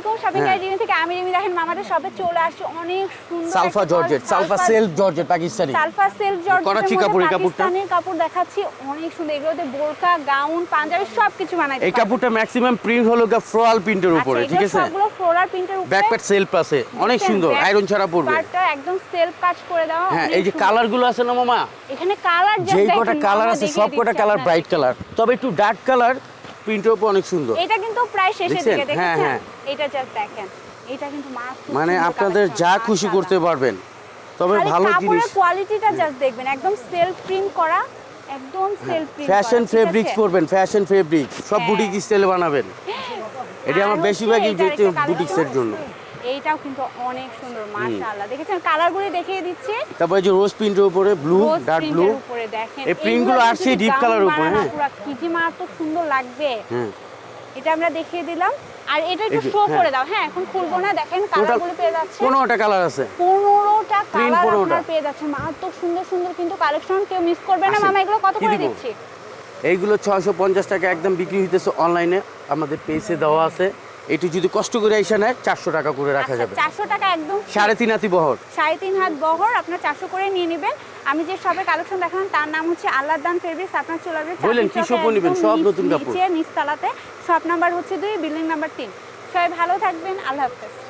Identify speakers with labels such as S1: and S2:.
S1: আলাইকুম শপিং
S2: হ্যাঁ।
S1: গাইড থেকে আমি রিমি দেখেন মামাদের শপে চলে আসছি। অনেক সুন্দর
S2: সালফা জর্জেট সালফা
S1: সালফা-
S2: জর্জেট পাকিস্তানি
S1: সালফা সেলফ জর্জেটের
S2: করাচি কাপড়, এই কাপড়টা?
S1: কাপড় দেখাচ্ছি। অনেক সুন্দর। এগুলোতে বোরকা গাউন পাঞ্জাবি সব কিছু বানাইতে
S2: এই কাপড়টা ম্যাক্সিমাম প্রিন্ট হলো গা ফ্লোরাল প্রিন্টের উপরে ঠিক আছে?
S1: সবগুলো ফ্লোরাল প্রিন্টের উপরে।
S2: ব্যাকপ্যাট সেলফ আছে। অনেক সুন্দর। আয়রন ছাড়া পড়বে।
S1: পার্টটা একদম সেলফ কাজ করে দেওয়া।
S2: হ্যাঁ এই যে। কালারগুলো আছে না মামা?
S1: এখানে কালার
S2: যেই কটা কালার আছে সব কটা কালার ব্রাইট কালার তবে একটু ডার্ক কালার প্রিন্টের উপর অনেক সুন্দর।
S1: এটা কিন্তু প্রায় শেষের দিকে
S2: হ্যাঁ,
S1: দেখেছেন?
S2: হ্যাঁ।
S1: এটা জাস্ট দেখেন। এটা কিন্তু
S2: মানে আপনাদের যা খুশি করতে পারবেন তবে ভালো জিনিস।
S1: কোয়ালিটিটা জাস্ট দেখবেন। একদম সেলফ প্রিন্ট করা একদম সেলফ প্রিন্ট
S2: ফ্যাশন ফেব্রিক্স করবেন ফ্যাশন ফেব্রিক সব
S1: হ্যাঁ।
S2: বুটিক স্টাইলে বানাবেন। এটা আমার বেশিরভাগই বুটিক্সের জন্য।
S1: এইটাও কিন্তু অনেক সুন্দর মাশাআল্লাহ। দেখেছেন? কালারগুলো দেখিয়ে দিচ্ছি।
S2: তারপরে যে রোজ প্রিন্টের উপরে ব্লু ডার্ক ব্লু
S1: উপরে দেখেন।
S2: এই প্রিন্টগুলো আসছে ডিপ কালার উপরে হ্যাঁ।
S1: পুরা কি যে মারাত্মক সুন্দর লাগবে।
S2: হ্যাঁ।
S1: এটা আমরা দেখিয়ে দিলাম। আর এটা একটু শো
S2: হ্যাঁ।
S1: করে দাও। হ্যাঁ এখন খুলবো না। দেখেন কালারগুলো পেয়ে যাচ্ছে।
S2: পনেরোটা কালার আছে।
S1: পনেরোটা
S2: Print
S1: কালার
S2: 15টা।
S1: আপনার পেয়ে যাচ্ছেন মারাত্মক সুন্দর সুন্দর কিন্তু কালেকশন কেউ মিস করবে না। মামা এগুলো কত করে দিচ্ছি?
S2: এইগুলো ছয়শো পঞ্চাশ টাকা একদম বিক্রি হইতেছে অনলাইনে আমাদের পেজে দেওয়া আছে। এটি যদি কষ্ট করে এসে নেয় চারশো টাকা করে রাখা
S1: আচ্ছা
S2: যাবে।
S1: চারশো টাকা একদম
S2: সাড়ে তিন হাতি বহর।
S1: সাড়ে তিন হাত বহর আপনার চারশো করে নিয়ে নেবেন। আমি যে সবে কালেকশন দেখালাম তার নাম হচ্ছে আল্লাহ দান ফেব্রিক্স আপনার চলে আসবে
S2: বললেন কি সব নেবেন? সব নতুন কাপড়।
S1: নিচে নিচতলাতে। শপ নাম্বার হচ্ছে দুই বিল্ডিং নাম্বার তিন। সবাই ভালো থাকবেন। আল্লাহ হাফেজ।